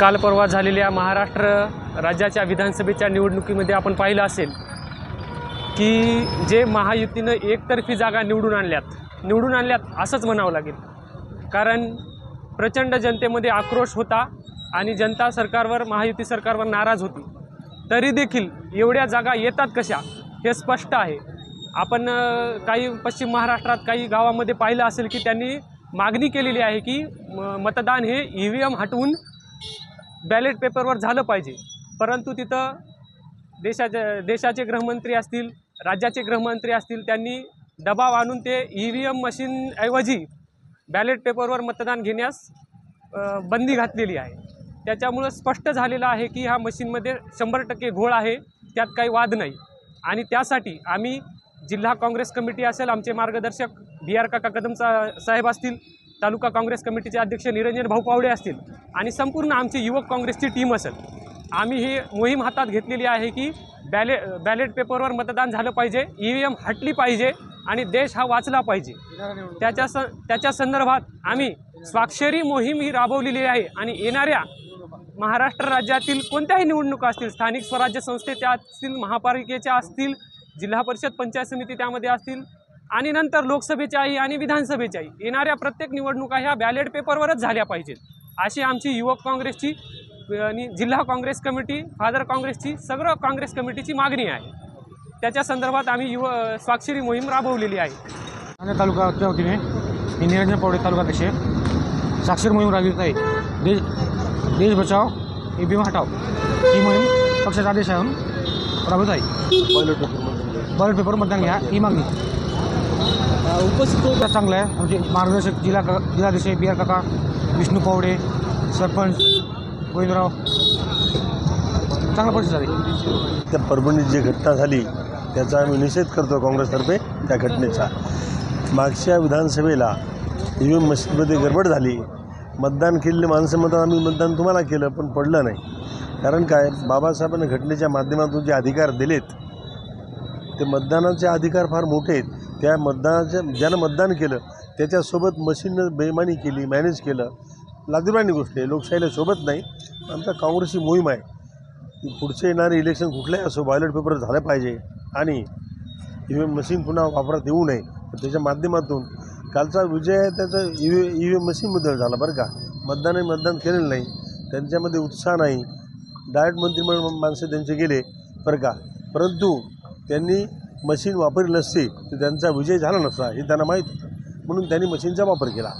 काल परवा झालेल्या महाराष्ट्र राज्याच्या विधानसभेच्या निवडणुकीमध्ये आपण पाहिलं असेल की जे महायुतीनं एकतर्फी जागा निवडून आणल्यात निवडून आणल्यात असंच म्हणावं लागेल. कारण प्रचंड जनतेमध्ये आक्रोश होता आणि जनता सरकारवर महायुती सरकारवर नाराज होती. तरी देखील एवढ्या जागा येतात कशा? हे स्पष्ट आहे. आपण काही पश्चिम महाराष्ट्रात काही गावामध्ये पाहिलं असेल की त्यांनी मागणी केलेली आहे की म- मतदान हे ई व्ही एम हटवून बॅलेट पेपरवर झालं पाहिजे. परंतु तिथं देशाच्या देशाचे गृहमंत्री असतील राज्याचे गृहमंत्री असतील त्यांनी दबाव आणून ते ई व्ही एम मशीनऐवजी बॅलेट पेपरवर मतदान घेण्यास बंदी घातलेली आहे. त्याच्यामुळं स्पष्ट झालेलं आहे की ह्या मशीनमध्ये शंभर टक्के घोळ आहे त्यात काही वाद नाही. आणि त्यासाठी आम्ही जिल्हा काँग्रेस कमिटी असेल आमचे मार्गदर्शक बी आर काका कदम सा साहेब असतील तालुका काँग्रेस कमिटीचे अध्यक्ष निरंजन भाऊ पावडे असतील आणि संपूर्ण आमची युवक काँग्रेसची टीम असेल. आम्ही ही मोहीम हातात घेतलेली आहे की बॅले बॅलेट पेपरवर मतदान झालं पाहिजे ई व्ही एम हटली पाहिजे आणि देश हा वाचला पाहिजे. त्याच्या स त्याच्या संदर्भात आम्ही स्वाक्षरी मोहीम ही राबवलेली आहे आणि येणाऱ्या महाराष्ट्र राज्यातील कोणत्याही निवडणुका असतील स्थानिक स्वराज्य संस्थेच्या असतील महापालिकेच्या असतील जिल्हा परिषद पंचायत समिती त्यामध्ये असतील आणि नंतर लोकसभेच्याही आणि विधानसभेच्याही येणाऱ्या प्रत्येक निवडणुका ह्या बॅलेट पेपरवरच झाल्या पाहिजेत. अशी आमची युवक काँग्रेसची आणि जिल्हा काँग्रेस कमिटी फादर काँग्रेसची सगळं काँग्रेस कमिटीची मागणी आहे. त्याच्या संदर्भात आम्ही युव स्वाक्षरी मोहीम राबवलेली आहे. ठाणे तालुकाच्या वतीने मी निरंजन पावडे तालुकाध्यक्ष आहे. साक्षर मोहीम राबवित आहे. देश देश बचाव हे भीमा हटाव. ही मोहीम पक्षाचा आदेश राबवत आहे. बॅलेट पेपर मतदान घ्या. ही मागणी. उपस्थित चांगलं आहे म्हणजे मार्गदर्शक जिल्हा का जिल्हाध्यक्ष बी आर काका विष्णू पावडे सरपंच गोविंदराव. चांगला परिस्थिती झाली. त्या परभणीत जी घटना झाली त्याचा आम्ही निषेध करतो काँग्रेसतर्फे त्या घटनेचा. मागच्या विधानसभेला ई व्ही एम मशीनमध्ये गडबड झाली. मतदान केलेले माणसं म्हणतात आम्ही मतदान तुम्हाला केलं पण पडलं नाही. कारण काय? बाबासाहेबांनी घटनेच्या माध्यमातून जे अधिकार दिलेत ते मतदानाचे अधिकार फार मोठे आहेत. त्या मतदानाच्या ज्यानं मतदान केलं त्याच्यासोबत मशीननं बेमानी केली मॅनेज केलं. लाजिरवाणी गोष्ट आहे. लोकशाहीला सोबत नाही. आमचा काँग्रेसची मोहीम आहे. की पुढचे येणारे इलेक्शन कुठलंही असो बॉयलेट पेपर झालं पाहिजे. आणि ई व्ही एम मशीन पुन्हा वापरात येऊ नये. त्याच्या माध्यमातून कालचा विजय आहे त्याचा E V E V M मशीनबद्दल झाला बरं का. मतदानही मतदान केलेलं नाही. त्यांच्यामध्ये उत्साह नाही. डायरेक्ट मंत्रिमंडळ माणसं त्यांचे गेले बरं का. परंतु त्यांनी मशीन वापरली नसती तर त्यांचा विजय झाला नसता हे त्यांना माहीत होतं. म्हणून त्यांनी मशीनचा वापर केला.